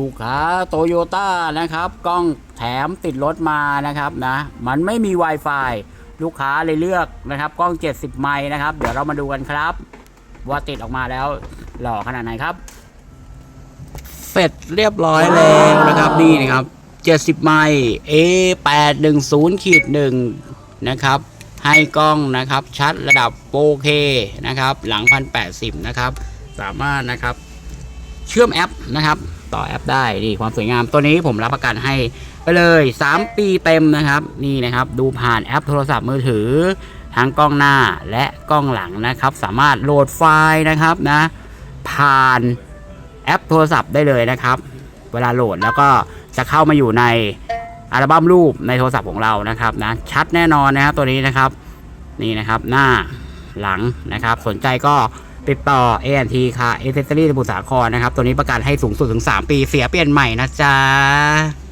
ลูกค้าโตโยต้านะครับ กล้องแถมติดรถมานะครับนะมันไม่มี Wi-Fi ลูกค้าเลยเลือกนะครับ กล้อง 70 ไมล์นะครับ เดี๋ยวเรามาดูกันครับ ว่าติดออกมาแล้วหล่อขนาดไหนครับ เสร็จเรียบร้อยแล้วนะครับนี่นะครับ 70 ไมล์ A 8 1 0 ขีด1นะครับ ให้กล้องนะครับ ชัดระดับ 4K นะครับ หลัง 1080 นะครับ สามารถนะครับ เชื่อมแอปนะครับ ต่อแอปได้นี่ความสวยงามตัวนี้ผมรับประกันให้ไปเลย 3 ปีเต็มนะครับ นี่นะครับดูผ่านแอปโทรศัพท์มือถือ ทั้งกล้องหน้าและกล้องหลังนะครับ สามารถโหลดไฟล์นะครับนะ ผ่านแอปโทรศัพท์ได้เลยนะครับ เวลาโหลดแล้วก็จะเข้ามาอยู่ในอัลบั้มรูปในโทรศัพท์ของเรานะครับนะชัดแน่นอนนะครับตัวนี้นะครับ นี่นะครับหน้าหลังนะครับ สนใจก็ ติดต่อ ANT ค่ะ a อเซอรี่สมุทรสาครนะครับ ตัวนี้ประกันให้สูงสุดถึง 3 ปีเสียเปลี่ยนใหม่นะจ๊ะ